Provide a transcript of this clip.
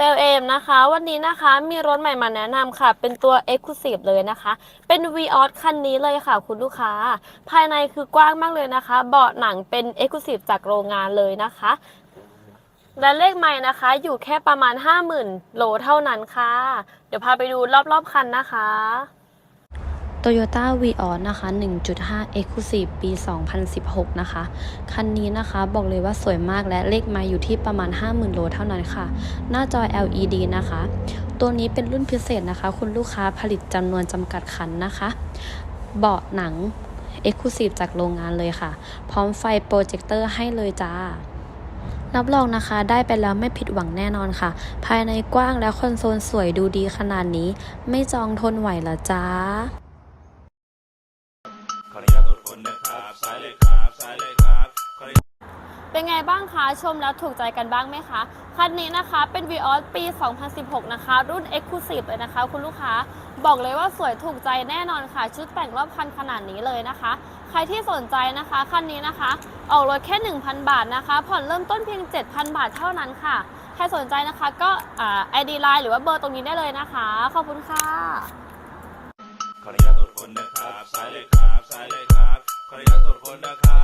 เซลเอมนะคะ วันนี้นะคะมีรถใหม่มาแนะนำค่ะ เป็นตัว Exclusive เลยนะคะ เป็น v ีออคันนี้เลยค่ะ คุณลูกค้า ภายในคือกว้างมากเลยนะคะ เบาะหนังเป็น Exclusive จากโรงงานเลยนะคะ และเลขใหม่นะคะ อยู่แค่ประมาณ 50,000 โลเท่านั้นค่ะ เดี๋ยวพาไปดูรอบๆคันนะคะ Toyota v ีออนะคะ 1.5 Exclusive ปี 2016 นะคะ คันนี้นะคะบอกเลยว่าสวยมากและเลขมาอยู่ที่ประมาณ 50,000 โลเท่านั้นค่ะ หน้าจอ LED นะคะ ตัวนี้เป็นรุ่นพิเศษนะคะ คุณลูกค้าผลิตจำนวนจำกัดคันนะคะ เบาะหนัง Exclusive จากโรงงานเลยค่ะ พร้อมไฟโปรเจคเตอร์ให้เลยจ้ารับรองนะคะ ได้ไปแล้วไม่ผิดหวังแน่นอนค่ะ ภายในกว้างและคอนโซลสวยดูดีขนาดนี้ ไม่จองทนไหวหรอจ้า ออนุญาตตรวจคนนะครับซ้ายเลยครับซ้ายเลยครับขออนุญาต เป็นไงบ้างคะ ชมแล้วถูกใจกันบ้างไหมคะ คันนี้นะคะเป็น v ีออปี 2016 นะคะ รุ่น Exclusive เลยนะคะ คุณลูกค้า บอกเลยว่าสวยถูกใจแน่นอนค่ะ ชุดแต่งรอบคันขนาดนี้เลยนะคะ ใครที่สนใจนะคะ คันนี้นะคะ ออกรถแค่ 1,000 บาทนะคะ ผ่อนเริ่มต้นเพียง 7,000 บาทเท่านั้นค่ะ ใครสนใจนะคะก็ไอดีไลน์หรือว่าเบอร์ตรงนี้ได้เลยนะคะ ขอบคุณค่ะ ขออนุญาตตรวจคนนะครับซ้ายเลยครับ ซ้ายเลยครับขออนุญาตตรวจคนนะครับ